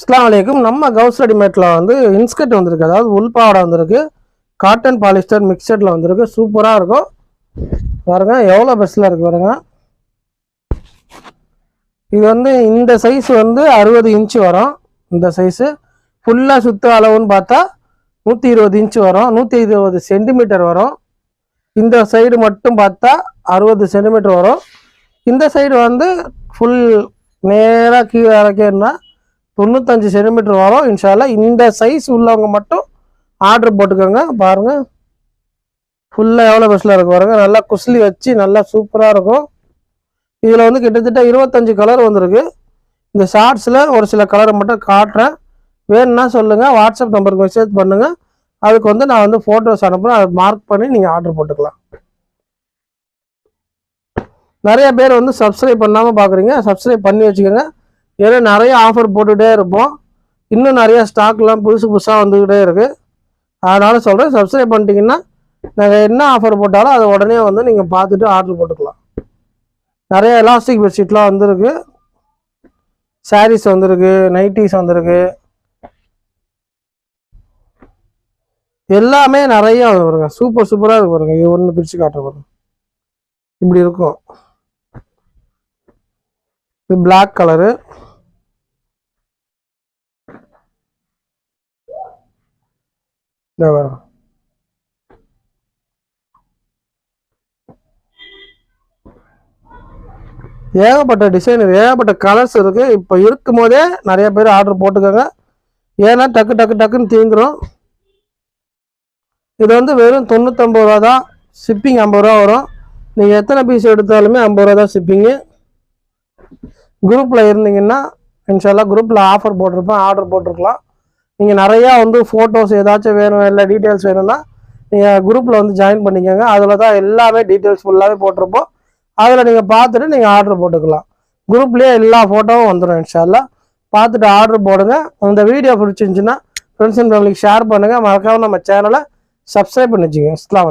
அஸ்லாம் வலைக்கும் நம்ம கவுஸ் ரெடிமேட்டில் வந்து இன்ஸ்கர்ட் வந்திருக்கு. அதாவது உள்பாவடை வந்திருக்கு. காட்டன் பாலிஸ்டர் மிக்சர்ல வந்திருக்கு. சூப்பராக இருக்கும். பாருங்க எவ்வளோ பெஸ்ட்டில் இருக்குது பாருங்க. இது வந்து இந்த சைஸ் வந்து அறுபது இன்ச்சு வரும். இந்த சைஸு ஃபுல்லாக சுத்த அளவுன்னு பார்த்தா நூற்றி இருபது இன்ச்சு வரும். நூற்றி இருபது சென்டிமீட்டர் வரும். இந்த சைடு மட்டும் பார்த்தா அறுபது சென்டிமீட்டர் வரும். இந்த சைடு வந்து ஃபுல் நேராக கீழே இறக்கினா தொண்ணூத்தஞ்சு சென்டிமீட்டர் வரும். இன்ஷால்லா இந்த சைஸ் உள்ளவங்க மட்டும் ஆர்டர் போட்டுக்கோங்க. பாருங்க. ஃபுல்லாக எவ்வளோ பெஸ்ட்டில் இருக்கும் பாருங்க. நல்லா குஸ்லி வச்சு நல்லா சூப்பராக இருக்கும். இதில் வந்து கிட்டத்தட்ட இருபத்தஞ்சு கலர் வந்திருக்கு. இந்த ஷார்ட்ஸில் ஒரு சில கலரை மட்டும் காட்டுறேன். வேணும்னா சொல்லுங்கள் வாட்ஸ்அப் நம்பருக்கு மெசேஜ் பண்ணுங்கள் அதுக்கு வந்து நான் வந்து ஃபோட்டோஸ் அனுப்புகிறேன் அதை மார்க் பண்ணி நீங்கள் ஆர்டர் போட்டுக்கலாம். நிறைய பேர் வந்து சப்ஸ்கிரைப் பண்ணாமல் பார்க்குறீங்க சப்ஸ்கிரைப் பண்ணி வச்சுக்கோங்க. ஏன்னா நிறைய ஆஃபர் போட்டுகிட்டே இருப்போம். இன்னும் நிறையா ஸ்டாக்லாம் புதுசு புதுசாக வந்துக்கிட்டே இருக்குது அதனால் சொல்கிறேன் சப்ஸ்கிரைப் பண்ணிட்டீங்கன்னா நாங்கள் என்ன ஆஃபர் போட்டாலும் அதை உடனே வந்து நீங்கள் பார்த்துட்டு ஆர்டர் போட்டுக்கலாம். நிறைய எலாஸ்டிக் பெட்ஷீட்லாம் வந்திருக்கு. சாரீஸ் வந்திருக்கு நைட்டிஸ் வந்திருக்கு. எல்லாமே நிறைய வருங்க சூப்பர் சூப்பராக இருக்கு பாருங்க. இது ஒன்று பிரித்து காட்டுற பாருங்க. இப்படி இருக்கும். இது பிளாக் கலரு இந்த ஏகப்பட்ட டிசைன் ஏகப்பட்ட கலர்ஸ் இருக்குது இப்போ இருக்கும் போதே நிறைய பேர் ஆர்டர் போட்டுக்கோங்க. ஏன்னா டக்கு டக்கு டக்குன்னு தீங்குறோம் இது வந்து வெறும் தொண்ணூற்றம்பது ரூபா தான். ஷிப்பிங் ஐம்பது ரூபா வரும். நீங்கள் எத்தனை பீஸ் எடுத்தாலுமே ஐம்பது ரூபா தான் ஷிப்பிங்கு குரூப்பில் இருந்தீங்கன்னா இன்ஷால்லாம் குரூப்பில் ஆஃபர் போட்டிருப்பேன் ஆர்டர் போட்டிருக்கலாம். நீங்கள் நிறையா வந்து ஃபோட்டோஸ் ஏதாச்சும் வேணும் இல்லை டீட்டெயில்ஸ் வேணும்னா நீங்கள் குரூப்பில் வந்து ஜாயின் பண்ணிக்கோங்க. அதில் தான் எல்லாமே டீட்டெயில்ஸ் ஃபுல்லாகவே போட்டிருப்போம். அதில் நீங்கள் பார்த்துட்டு நீங்கள் ஆர்டர் போட்டுக்கலாம். குரூப்லேயே எல்லா ஃபோட்டோவும் வந்துடும் இன்ஷால்லா பார்த்துட்டு ஆர்டர் போடுங்க. இந்த வீடியோ பிடிச்சிருந்துச்சுன்னா ஃப்ரெண்ட்ஸ் அண்ட் ஃபேமிலிக்கு ஷேர் பண்ணுங்கள் மறக்காம நம்ம சேனலை சப்ஸ்கிரைப் பண்ணி வச்சுங்க அஸ்லாம்